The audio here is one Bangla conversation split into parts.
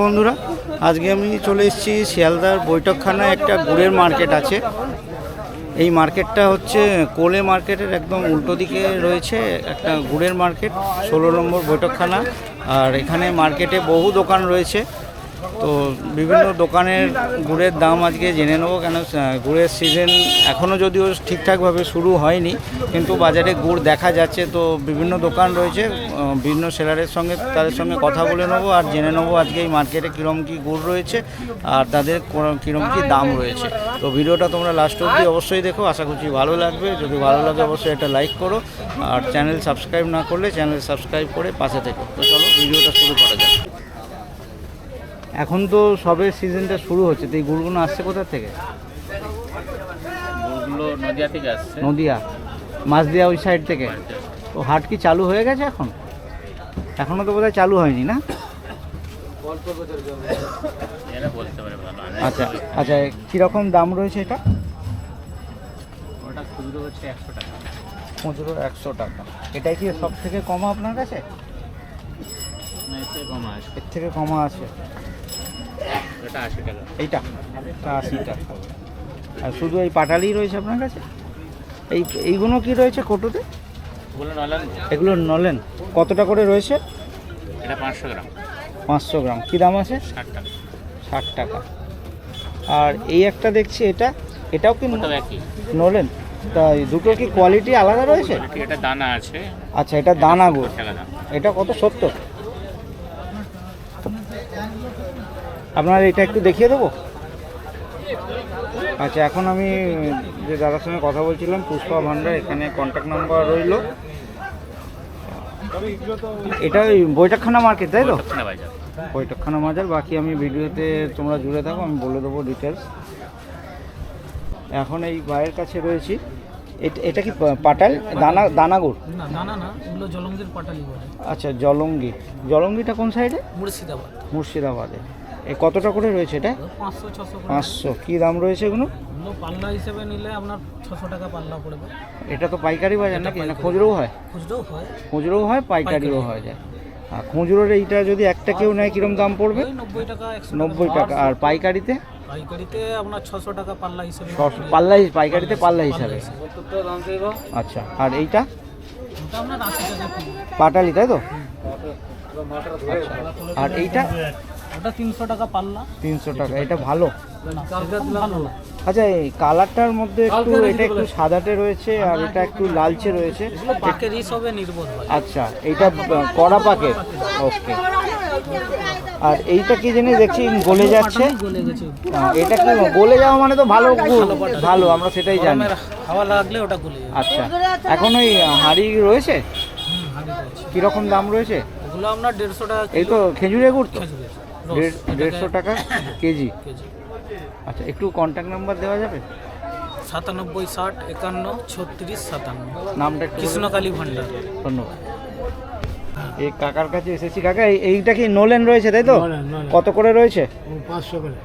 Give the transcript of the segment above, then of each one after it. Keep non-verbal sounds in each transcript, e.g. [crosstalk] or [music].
বন্ধুরা, আজকে আমি চলে এসেছি শিয়ালদার বৈঠকখানায় একটা গুড়ের মার্কেট আছে। এই মার্কেটটা হচ্ছে কোলে মার্কেটের একদম উল্টো দিকে রয়েছে একটা গুড়ের মার্কেট, ষোলো নম্বর বৈঠকখানা। আর এখানে মার্কেটে বহু দোকান রয়েছে। তো বিভিন্ন দোকানের গুড়ের দাম আজকে জেনে নেব কেন গুড়ের সিজন এখনও যদিও ঠিকঠাকভাবে শুরু হয়নি, কিন্তু বাজারে গুড় দেখা যাচ্ছে। তো বিভিন্ন দোকান রয়েছে বিভিন্ন সেলারের সঙ্গে তাদের সঙ্গে কথা বলে নেব আর জেনে নেব আজকে এই মার্কেটে কীরকম কী গুড় রয়েছে আর তাদের কীরকম কী দাম রয়েছে। তো ভিডিওটা তোমরা লাস্ট অবধি অবশ্যই দেখো, আশা করছি ভালো লাগবে। যদি ভালো লাগে অবশ্যই একটা লাইক করো আর চ্যানেল সাবস্ক্রাইব না করলে চ্যানেল সাবস্ক্রাইব করে পাশে থেকো। তো চলো, ভিডিওটা শুরু করা যাক। এখন তো সবে সিজনটা শুরু হচ্ছে তো এই গুড়গুলো আসছে কোথা থেকে? নদিয়া থেকে আসছে। নদিয়া মাছদিয়া ওই সাইড থেকে? তো হাট কি চালু হয়ে গেছে এখন? এখনও তো বোধহয় চালু হয়নি না? আচ্ছা আচ্ছা কীরকম দাম রয়েছে এটা? ওটা খুচরো হচ্ছে একশো টাকা। খুচরো একশো টাকা। এটাই কি সব থেকে কমা আপনার কাছে? এর থেকে কমা আছে ওটা আশি টাকা। এইটা এটা আশি টাকা। আর শুধু এই পাটালি রয়েছে আপনার কাছে? এই এইগুলো কি রয়েছে কোটোতে? এগুলো নলেন। কতটা করে রয়েছে? এটা পাঁচশো গ্রাম। পাঁচশো গ্রাম। কী দাম আছে? ষাট টাকা। ষাট টাকা। আর এই একটা দেখছি এটা এটাও কি নলেন? তা দুটোর কি কোয়ালিটি আলাদা রয়েছে? এটা দানা আছে। আচ্ছা এটা দানা গুড় এটা কত? সত্তর? আপনার এটা একটু দেখিয়ে দেবো? আচ্ছা এখন আমি যে দাদার সঙ্গে কথা বলছিলাম পুষ্পা ভান্ডার এখানে কন্ট্যাক্ট নাম্বার রইল। এটা ওই বৈঠকখানা মার্কেট তাই তো? বৈঠকখানা মাজার বাকি আমি ভিডিওতে তোমরা জুড়ে থাকো আমি বলে দেবো ডিটেলস এখন এই ভাইয়ের কাছে রয়েছি। এটা- এটা কি পাটাল? দানা দানাগুড়? না দানা না এগুলো জলঙ্গির পাটালি বলে। আচ্ছা জলঙ্গি। জলঙ্গিটা কোন সাইডে মুর্শিদাবাদ। মুর্শিদাবাদে। এই কতটা করে রয়েছে এটা? পাঁচশো ছশো পাঁচশো। কী দাম রয়েছে এগুলো? পাল্লা হিসেবে নিলে আপনার ছশো টাকা পাল্লা পড়বে। এটা তো পাইকারি বাজার নাকি? না খুচরোও হয়? খুচরোও হয়। খুচরোও হয় পাইকারিও হয় যায় আর খুচরোর এইটা যদি একটা কেউ নেয় কীরকম দাম পড়বে? নব্বই টাকা একশো নব্বই টাকা। আর পাইকারিতে? পাইকারিতে আপনার ছশো টাকা পাল্লা হিসেবে পাল্লা পাইকারিতে পাল্লা হিসাবে আচ্ছা আর এইটা? পাটালি তাই তো? আচ্ছা আর এইটা? ওটা তিনশো টাকা পাল্লা। তিনশো টাকা এটা ভালো? ভালো না। আচ্ছা এই কালারটার মধ্যে একটু এটা একটু সাদাটে রয়েছে আর এটা একটু লালচে রয়েছে। পাকের হিসাবে নির্ভর আচ্ছা এইটা কড়া পাকে ওকে। আর এইটা কি জিনিস দেখছি? গলে যাচ্ছে? এটা কি গলে যাওয়া মানে তো ভালো ভালো আমরা সেটাই জানি। হাওয়া লাগলে ওটা গলে আচ্ছা এখন ওই হাঁড়ি রয়েছে। কীরকম দাম রয়েছে? ওগুলো দেড়শো টাকা এই তো খেজুরে গুড় তো। দেড়শো টাকা কেজি। [coughs] আচ্ছা একটু কন্ট্যাক্ট নাম্বার দেওয়া যাবে? সাতানব্বই ষাট একান্ন ছত্রিশ সাতান্ন। নামটা। কৃষ্ণকালী ভান্ডার। ধন্যবাদ। এই কাকার কাছে এসেছি। কাকা এই- এইটা কি নোলেন রয়েছে তাই তো? কত করে রয়েছে? পাঁচশো করে।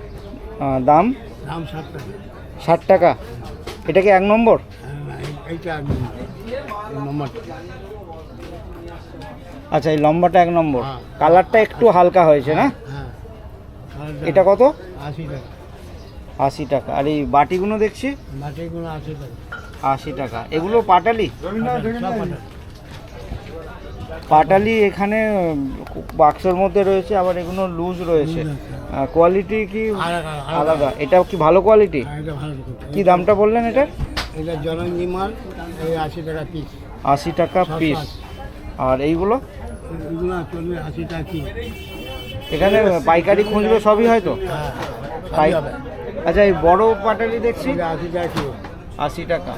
দাম? দাম ষাট টাকা। ষাট টাকা। এটা কি এক নম্বর? আচ্ছা এই লম্বাটা এক নম্বর। হ্যাঁ। কালারটা একটু হালকা হয়েছে না? হ্যাঁ এটা কত? আশি টাকা। আশি টাকা। আর এই বাটিগুলো দেখছি? মাটিগুলো আশি টাকা। আশি টাকা। এগুলো পাটালি? পাটালি এখানে বাক্সের মধ্যে রয়েছে আবার এগুলো লুজ রয়েছে। কোয়ালিটি কি আলাদা এটা কি ভালো কোয়ালিটি এটা কি দামটা বললেন এটা এটা জলঙ্গি মাল এই আশি টাকা পিস আশি টাকা পিস আর এইগুলো? এগুলো আশি টাকা কি এখানে পাইকারি খুচরো সবই হয় তো? পাই- আচ্ছা এই বড় পাটালি দেখছি। আশি টাকা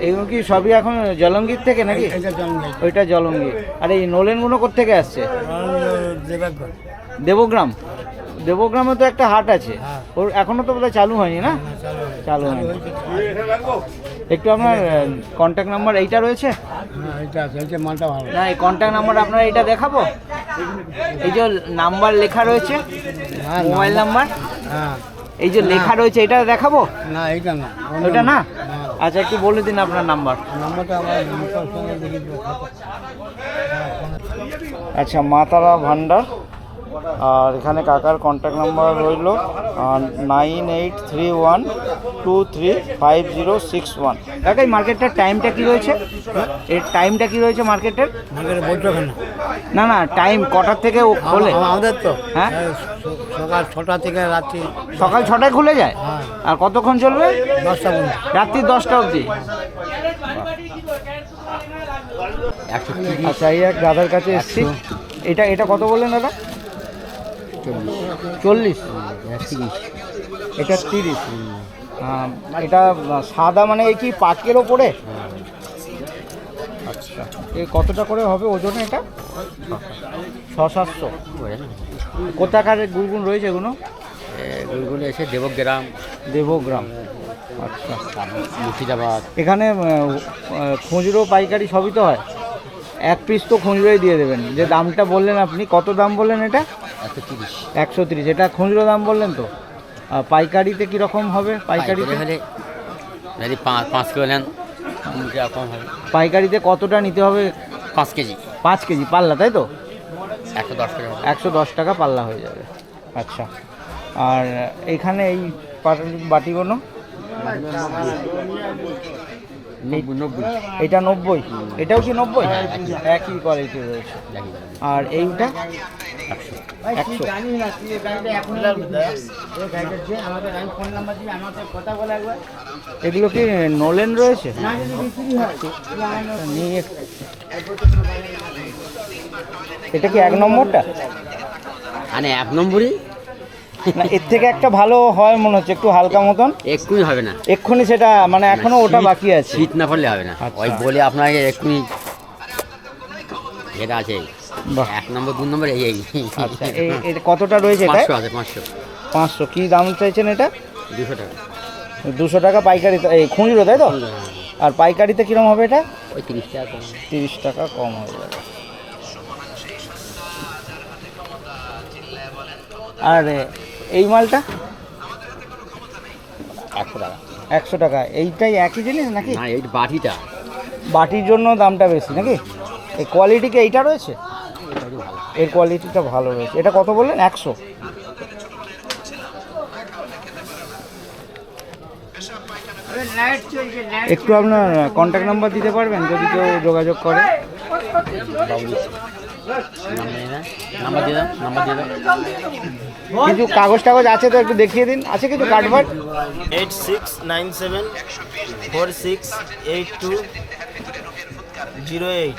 এগুলো কি সবই এখন জলঙ্গির থেকে নাকি? ওইটা জলঙ্গি আর এই নোলেনগুলো কোথেকে আসছে? দেবগ্রাম। দেবগ্রামে। তো একটা হাট আছে। ওর এখনও তো বোধহয় চালু হয়নি না? চালু হয়নি। একটু আপনার কন্ট্যাক্ট নাম্বার এইটা রয়েছে? হ্যাঁ না এই কন্ট্যাক্ট নাম্বার আপনার এইটা দেখাবো? এই যে নাম্বার লেখা রয়েছে মোবাইল নাম্বার। হ্যাঁ। এই যে লেখা রয়েছে এটা দেখাবো? না এটা না। ওটা না? আচ্ছা একটু বলে দিন আপনার নাম্বার। আচ্ছা মাতারা ভান্ডার। আর এখানে কাকার কন্ট্যাক্ট নাম্বার রইল nine eight three one two three five zero six one কাকা এই মার্কেটটার টাইমটা কী রয়েছে? এর টাইমটা কী রয়েছে মার্কেটের মার্কেটে না। না টাইম কটার থেকে ও খোলে? আমাদের তো। হ্যাঁ? সকাল ছটা থেকে রাত্রি সকাল ছটায় খুলে যায়? হ্যাঁ। আর কতক্ষণ চলবে? দশটা পর্যন্ত। রাত্রি দশটা অবধি? আচ্ছা এই এক দাদার কাছে এসছি। এটা এটা কত বললেন দাদা? চল্লিশ। তিরিশ এটা তিরিশ। এটা সাদা মানে এই কি পাঁচকের ওপরে? আচ্ছা। এই কতটা করে হবে ওজনে এটা? ছ সাতশো। কোথাকার গুড়গুণ রয়েছে এগুলো? গুলগুলো এসে দেবগ্রাম। দেবগ্রাম। আচ্ছা। মুর্শিদাবাদ। এখানে খুচরো পাইকারি সবই তো হয়? এক পিস তো খুচরোই দিয়ে দেবেন। যে দামটা বললেন আপনি কত দাম বললেন এটা? একশো তিরিশ। এটা খুচরো দাম বললেন তো? পাইকারিতে কীরকম হবে? পাইকারিতে? হলে যদি পাঁচ কিলো নেন পাইকারিতে কতটা নিতে হবে? পাঁচ কেজি। পাঁচ কেজি পাল্লা তাই তো? একশো দশ টাকা। একশো দশ টাকা পাল্লা হয়ে যাবে। আচ্ছা। আর এখানে এই বাটিগুলো এটা নব্বই? এটাও কি নব্বই? একই কোয়ালিটি রয়েছে। আর এইটা? একশো। এগুলো কি নলেন রয়েছে? এটা কি এক নম্বরটা? মানে এক নম্বরই? না এর থেকে একটা ভালো হয় মনে হচ্ছে একটু হালকা মতন। এক্ষুনি হবে না। এক্ষুনি সেটা মানে এখনও ওটা বাকি আছে। শীত না পড়লে হবে না। আচ্ছা। ওই বলে আপনাকে এক্ষুনি এটা আছে। এক নম্বর দু নম্বর এই এই। আচ্ছা কতটা রয়েছে এটা? পাঁচশো আছে পাঁচশো। পাঁচশো। কি দাম চাইছেন এটা? দুশো টাকা। দুশো টাকা পাইকারি এই খুচরো তাই তো? আর পাইকারিতে কিরম হবে এটা? ওই তিরিশ টাকা কম। তিরিশ টাকা কম হয়ে যাবে আর এ, এই মালটা? একশো টাকা। একশো টাকা। এইটাই একই জিনিস নাকি? না এই বাটিটা। বাটির জন্য দামটা বেশি নাকি? এই কোয়ালিটি কি এইটা রয়েছে? এর কোয়ালিটিটা ভালো রয়েছে। এটা কত বললেন? একশো। একটু আপনার কন্ট্যাক্ট নাম্বার দিতে পারবেন? যদি কেউ যোগাযোগ করে। নাম্বার দিয়ে দাও নাম্বার দিয়ে দাও কিছু কাগজ টাগজ আছে তো একটু দেখিয়ে দিন। আছে কিছু কাটবার eight six nine seven four six eight two zero eight.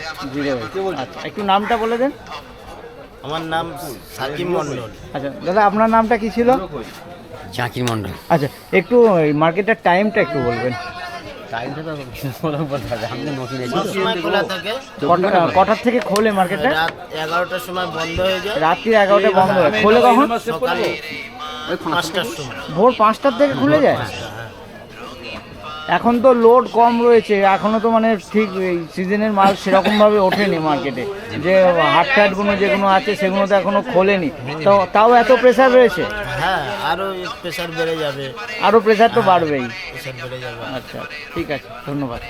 আচ্ছা একটু নামটা বলে দেন। আমার নাম সাকিব মণ্ডল। আচ্ছা দাদা আপনার নামটা কি ছিল? চাকির মন্ডল আচ্ছা একটু মার্কেটের টাইমটা একটু বলবেন। কটার থেকে খোলে মার্কেটটা রাত এগারোটার সময় বন্ধ হয়ে যায়। রাত্রি এগারোটা বন্ধ হয়। খোলে কখন? সকালে পাঁচটার সময়। ভোর পাঁচটার থেকে খুলে যায়? এখন তো লোড কম রয়েছে। এখনও তো মানে ঠিক সিজনের মাল সেরকমভাবে ওঠেনি মার্কেটে যে হাট টাটগুলো যেগুলো আছে সেগুলো তো এখনও খোলেনি। তো তাও এত প্রেশার রয়েছে? হ্যাঁ আরও প্রেশার বেড়ে যাবে। আরও প্রেশার তো বাড়বেই। প্রেশার বেড়ে যাবে। আচ্ছা ঠিক আছে ধন্যবাদ।